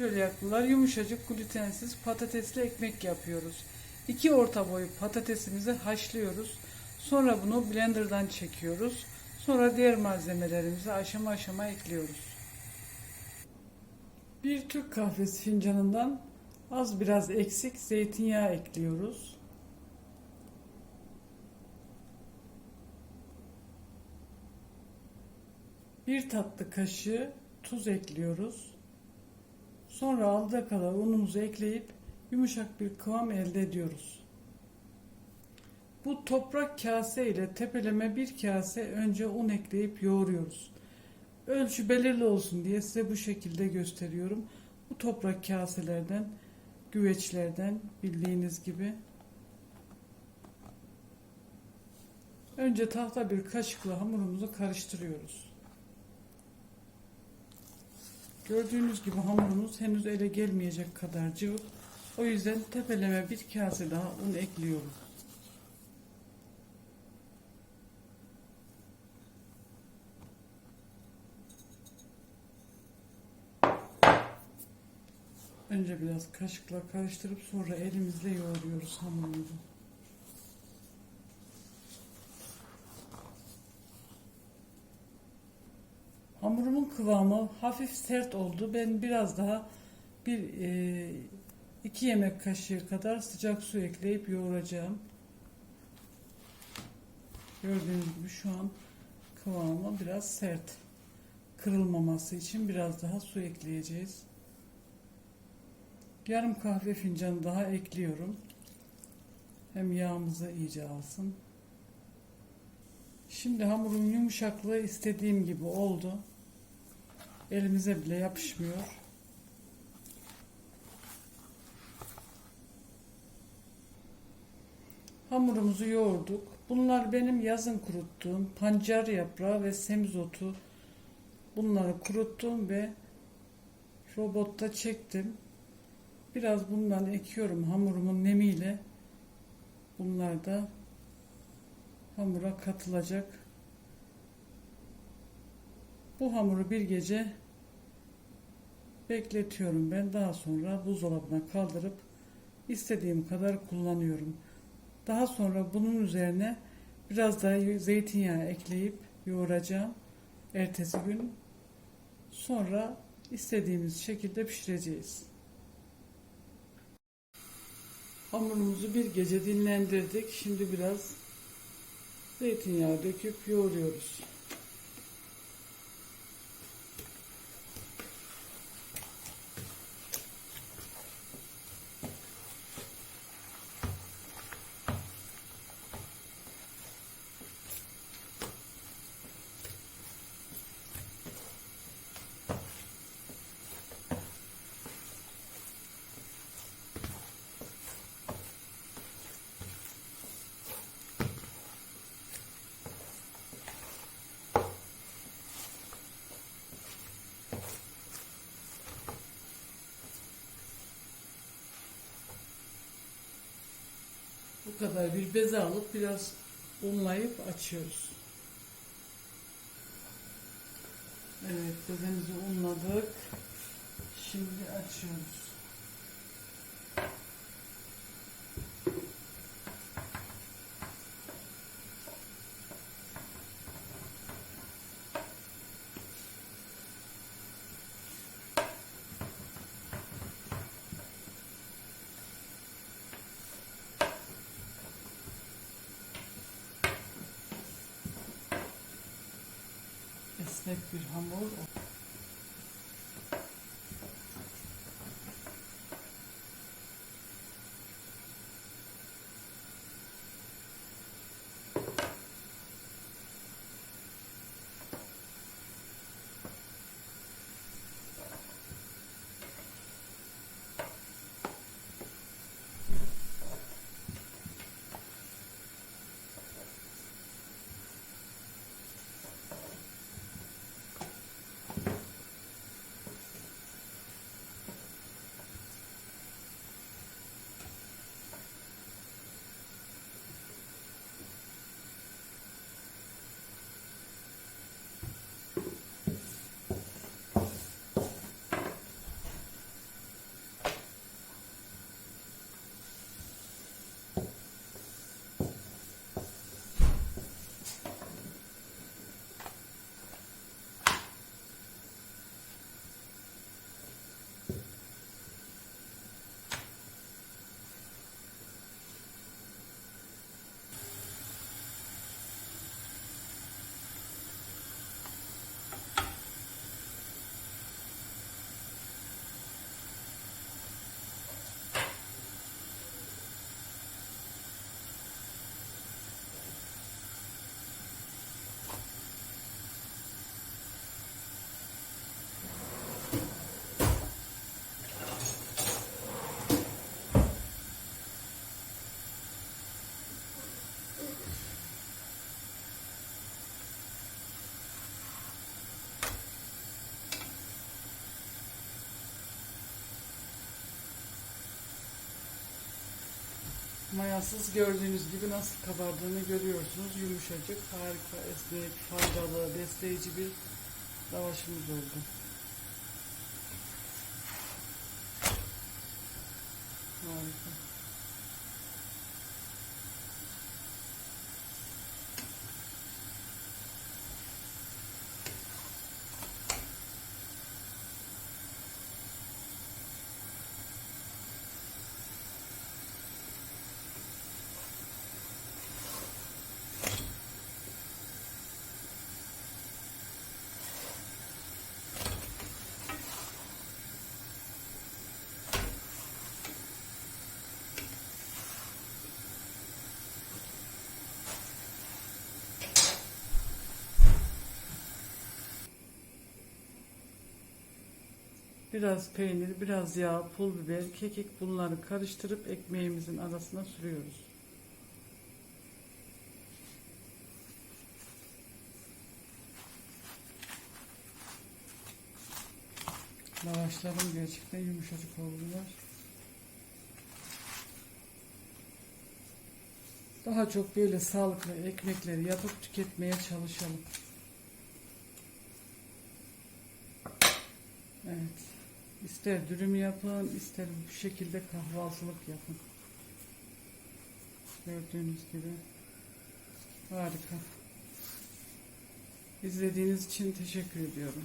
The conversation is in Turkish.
Çölyaklılar yumuşacık glutensiz patatesli ekmek yapıyoruz. 2 orta boy patatesimizi haşlıyoruz. Sonra bunu blenderdan çekiyoruz. Sonra diğer malzemelerimizi aşama aşama ekliyoruz. Bir Türk kahvesi fincanından az biraz eksik zeytinyağı ekliyoruz. Bir tatlı kaşığı tuz ekliyoruz. Sonra aldığı kadar unumuzu ekleyip yumuşak bir kıvam elde ediyoruz. Bu toprak kase ile tepeleme bir kase önce un ekleyip yoğuruyoruz. Ölçü belirli olsun diye size bu şekilde gösteriyorum. Bu toprak kaselerden, güveçlerden bildiğiniz gibi. Önce tahta bir kaşıkla hamurumuzu karıştırıyoruz. Gördüğünüz gibi hamurumuz henüz ele gelmeyecek kadar cıvık. O yüzden tepeleme bir kase daha un ekliyorum. Önce biraz kaşıkla karıştırıp sonra elimizle yoğuruyoruz hamurumuzu. Hamurumun kıvamı hafif sert oldu. Ben biraz daha bir e, iki yemek kaşığı kadar sıcak su ekleyip yoğuracağım. Gördüğünüz gibi şu an kıvamı biraz sert. Kırılmaması için biraz daha su ekleyeceğiz. Yarım kahve fincanı daha ekliyorum. Hem yağımızı iyice alsın. Şimdi hamurun yumuşaklığı istediğim gibi oldu. Elimize bile yapışmıyor. Hamurumuzu yoğurduk. Bunlar benim yazın kuruttuğum pancar yaprağı ve semizotu. Bunları kuruttum ve robotta çektim. Biraz bundan ekiyorum hamurumun nemiyle. Bunlar da hamura katılacak. Bu hamuru bir gece bekletiyorum ben. Daha sonra buzdolabına kaldırıp istediğim kadar kullanıyorum. Daha sonra bunun üzerine biraz daha zeytinyağı ekleyip yoğuracağım. Ertesi gün sonra istediğimiz şekilde pişireceğiz. Hamurumuzu bir gece dinlendirdik. Şimdi biraz zeytinyağı döküp yoğuruyoruz. Kadar bir beze alıp biraz unlayıp açıyoruz. Evet bezemizi unladık. Şimdi açıyoruz. Esnek bir hamur. Mayasız gördüğünüz gibi nasıl kabardığını görüyorsunuz. Yumuşacık, harika, esnek, faydalı, besleyici bir lavaşımız oldu. Harika. Biraz peynir, biraz yağ, pul biber, kekik bunları karıştırıp ekmeğimizin arasına sürüyoruz. Lavaşlarım gerçekten yumuşacık oldular. Daha çok böyle sağlıklı ekmekleri yapıp tüketmeye çalışalım. Evet. İster dürüm yapın, ister bu şekilde kahvaltılık yapın. Gördüğünüz gibi. Harika. İzlediğiniz için teşekkür ediyorum.